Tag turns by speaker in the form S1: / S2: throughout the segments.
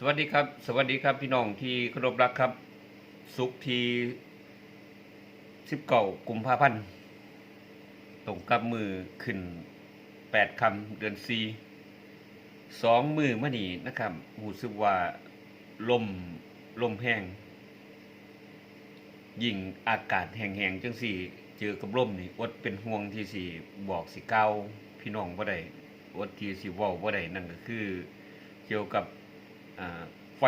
S1: สวัสดีครับ สวัสดีครับพี่น้องที่เคารพรักครับ สุขที่สิบเก้ากุมภาพันธ์ตรงกับมือขึ้นแปดคำเดือนสี่สองมือมื่อนี้นะครับหูสึกว่าลมลมแห้งยิ่งอากาศแห้งๆจังสี่ เจอกับลมนี่อดเป็นห่วงที่สี่บอกสิเก้าพี่น้องบ่าได้อดที่สิเว้าบ่ได้นั่นก็คือ เกี่ยวกับ ไฟ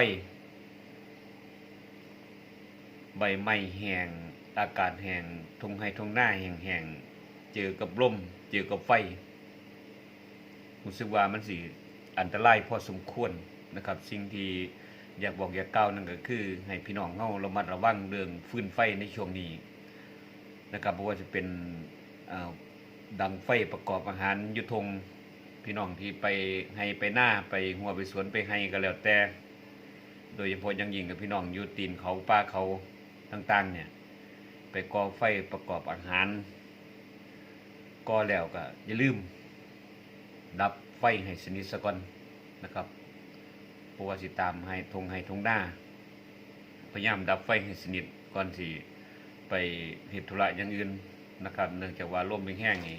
S1: ใบไม้แห้งอากาศแห้งทงไห้ทงหน้าแห้งๆเจอกับลมเจอกับไฟรู้สึกว่ามันสิอันตรายพอสมควรนะครับ สิ่งที่อยากบอกอยากกล่าวนั่นก็คือ ให้พี่น้องเฮาระมัดระวังเรื่องฟืนไฟในช่วงนี้นะครับเพราะว่าจะเป็นดังไฟประกอบอาหารยุทง พี่น้องที่ไปให้ไปหน้าไปหัวไปสวนไปให้ก็แล้วแต่ โดยเฉพาะยังยิงกับพี่น้องอยู่ตีนเขาป่าเขาต่างๆ เนี่ย ไปก่อไฟประกอบอาหารก่อแล้วก็อย่าลืม ดับไฟให้สนิทซะก่อนนะครับเพราะว่าสิตามให้ทงให้ทงหน้า พยายามดับไฟให้สนิทก่อนที่ไปเหตุธุระอย่างอื่นนะครับ เนื่องจากว่าลมเป็นแห้งนี่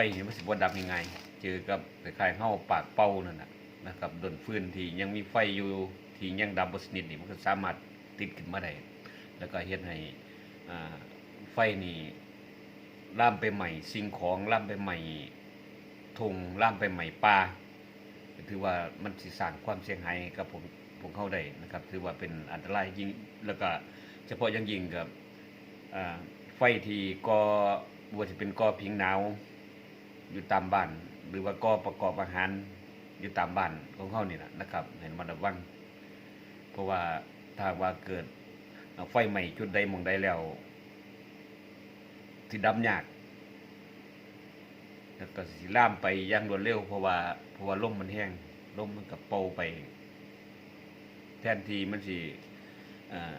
S1: ไฟนี่มันสิบดับยังไง เจอกับคล้ายๆเฮาปากเป่านั่นนะนะครับโดนฟื้นที่ยังมีไฟอยู่ที่ยังดับบสนิทนี่มันก็สามารถติดขึ้นมาได้ แล้วก็เฮ็ดให้ไฟนี่ล่ามไปใหม่สิ่งของล่ามไปใหม่ทงล่ามไปใหม่ป่าถือว่ามันสิสร้างความเสียหายให้กับผมผมเข้าได้นะครับ ถือว่าเป็นอันตรายยิ่งแล้วก็เฉพาะยังยิ่งกับไฟที่ก่อบว่าจะเป็นก่อพิงหนาว อยู่ตามบ้าน หรือว่าก่อประกอบอาหารอยู่ตามบ้านของเขานี่แหละนะครับให้ระมัดระวังเพราะว่าถ้าว่าเกิดไฟใหม่จุดใดมองใดแล้วที่ดำยากแล้วก็สิล่ามไปย่างรวดเร็วเพราะว่าเพราะว่าลมมันแห้งลมมันกับเป่าไป แทนที่มันสิอ่า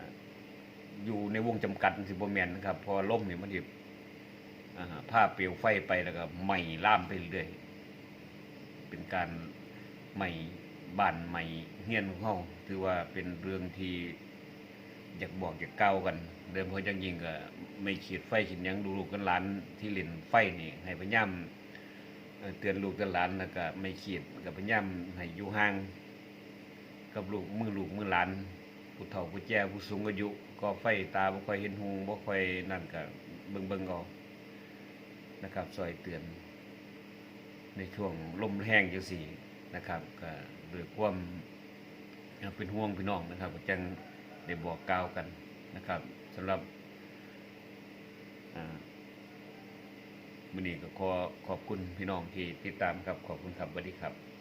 S1: อยู่ในวงจำกัดสิบ่แม่นนะครับ พอลมนี่มันสิอ่า ผ้าเปลวไฟไปแล้วก็ไหม้ล่ามไปเรื่อยเป็นการไหม้บ้านไหม้เฮียนของเขาถือว่าเป็นเรื่องที่อยากบอกอยากเก้ากัน เดิมเพอจังยิงก็ไม่ขีดไฟขีดยังดูลูกกันหลานที่เล่นไฟนี่ให้พยายามเตือนลูกเตือนหลานแล้วก็ไม่ขีดกับพยายามให้อยู่ห่างกับลูกมือลูกมือหลานผู้เฒ่าผู้แก่ผู้สูงอายุ ก็ไฟตาบ่ค่อยเห็นหูบ่ค่อยนั่นก็เบิ่งเบิ่งๆเอา นะครับซอยเตือน ในช่วงลมแห้งอยู่สี่นะครับก็ด้วยความเป็นห่วงพี่น้องนะครับจังได้บอกกล่าวกันนะครับสำหรับอ่ามื้อนี้ก็ขอขอบคุณพี่น้องที่ติดตามครับ ขอบคุณครับสวัสดีครับ